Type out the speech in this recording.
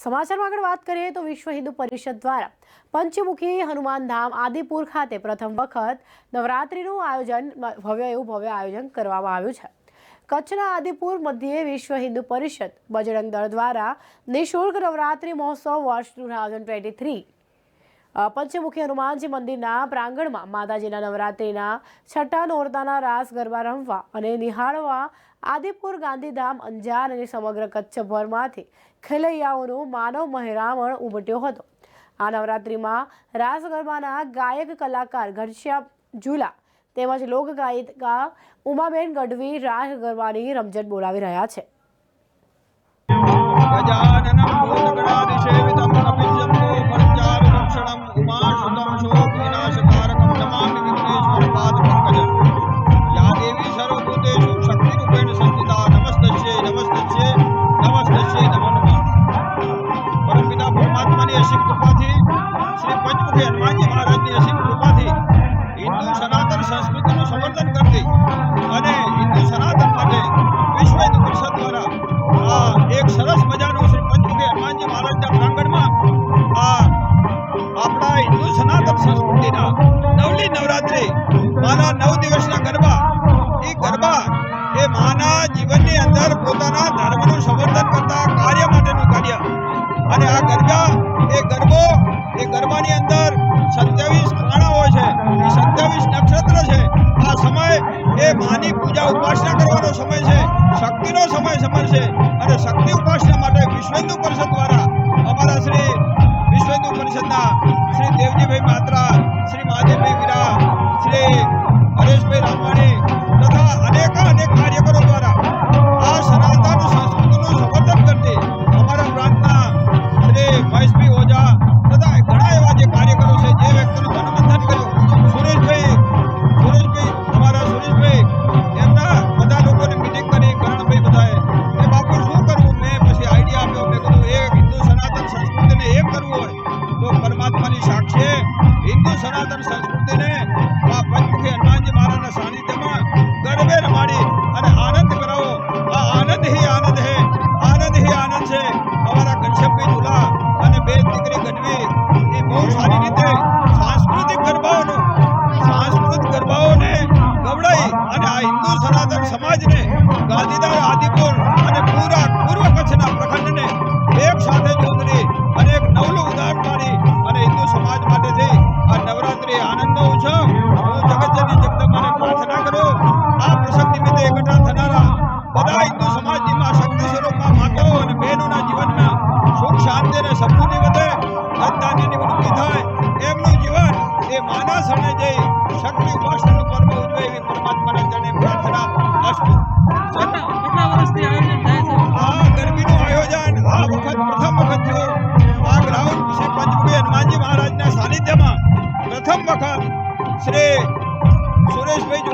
સમાચારમાં આગળ વાત કરીએ તો વિશ્વ હિન્દુ પરિષદ દ્વારા પંચમુખી હનુમાન ધામ આદિપુર ખાતે પ્રથમ વખત નવરાત્રિનું આયોજન ભવ્ય એવું ભવ્ય આયોજન કરવામાં આવ્યું છે. કચ્છના આદિપુર મધ્યે વિશ્વ હિન્દુ પરિષદ બજરંગ દળ દ્વારા નિઃશુલ્ક નવરાત્રિ મહોત્સવ વર્ષ two thousand twenty three. Panchmukhi Hanumanji મંદિરના પ્રાંગણમાં માતાજીના નવરાત્રિના છઠ્ઠા નોરતાના રાસ ગરબા રમવા અને નિહાળવા આદિપુર, ગાંધીધામ, અંજાર અને સમગ્ર કચ્છભરમાંથી ખેલૈયાઓનું માનવ મહેરામણ ઉમટ્યો હતો. આ નવરાત્રિમાં રાસ ગરબાના ગાયક કલાકાર ઘનશ્યામ ઝુલા તેમજ લોકગાયિકા ઉમાબેન ગઢવી રાસ ગરબાની રમઝટ બોલાવી રહ્યા છે. ગજાનનં ભૂતગણાધિસેવિतं કપિશંભો પંચારુક્ષણં ઉમાસુतं શોકવિનાશકારકં પંચમુખી હનુમાનજી માના નવ દિવસના ગરબા, એ ગરબા એ માના જીવનની અંદર પોતાના ધર્મનું સમર્થન કરતા કાર્ય માટેનું કાર્ય. અને આ એ ગરબો એ ગરબાની અંદર સત્યાવીસ પાણા હોય છે. એ સત્યાવીસ નક્ષત્ર છે. આ સમય એ માની પૂજા ઉપાસના કરવાનો સમય છે. શક્તિનો સમય સમય છે અને શક્તિ ઉપાસના માટે વિશ્વેન્દુ પરિષદ દ્વારા સંસ્કૃતિને આ પંચમુખી હનુમાનજી મહારાજના સાનિધ્યમાં ગરબે રમાડી અને આનંદ ચુડાસણે જઈ શક્તિ મોક્ષનું પર્વ ઉજવે એવી પરમાત્માને ચરણે પ્રાર્થના અસ્તુ કેટલા વર્ષથી આયોજન થાય છે? આ ગરબીનું આયોજન આ વખત પ્રથમ વખત થયું. આ ગ્રાઉન્ડ શ્રી પંચમુખી હનુમાનજી મહારાજના સાનિધ્યમાં પ્રથમ વખત શ્રી સુરેશભાઈ